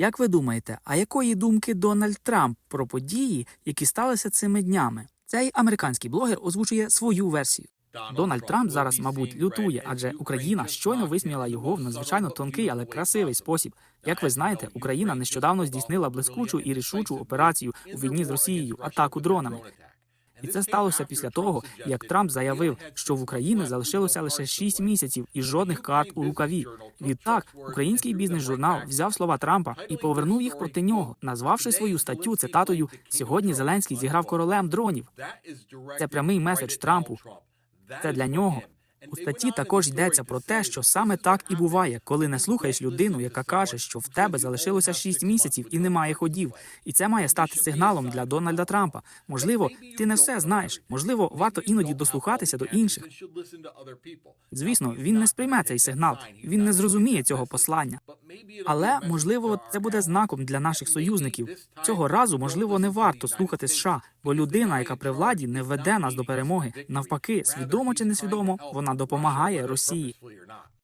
Як ви думаєте, а якої думки Дональд Трамп про події, які сталися цими днями? Цей американський блогер озвучує свою версію. Дональд Трамп зараз, мабуть, лютує, адже Україна щойно висміяла його в надзвичайно тонкий, але красивий спосіб. Як ви знаєте, Україна нещодавно здійснила блискучу і рішучу операцію у війні з Росією атаку дронами. І це сталося після того, як Трамп заявив, що в Україні залишилося лише 6 місяців і жодних карт у рукаві. Відтак, український бізнес-журнал взяв слова Трампа і повернув їх проти нього, назвавши свою статтю цитатою Сьогодні Зеленський зіграв королем дронів. Це прямий меседж Трампу. Це для нього. У статті також йдеться про те, що саме так і буває, коли не слухаєш людину, яка каже, що в тебе залишилося 6 місяців і немає ходів. І це має стати сигналом для Дональда Трампа. Можливо, ти не все знаєш. Можливо, варто іноді дослухатися до інших. Звісно, він не сприйме цей сигнал, він не зрозуміє цього послання. Але можливо, це буде знаком для наших союзників. Цього разу можливо не варто слухати США, бо людина, яка при владі, не веде нас до перемоги. Навпаки, свідомо чи несвідомо, вона допомагає Росії.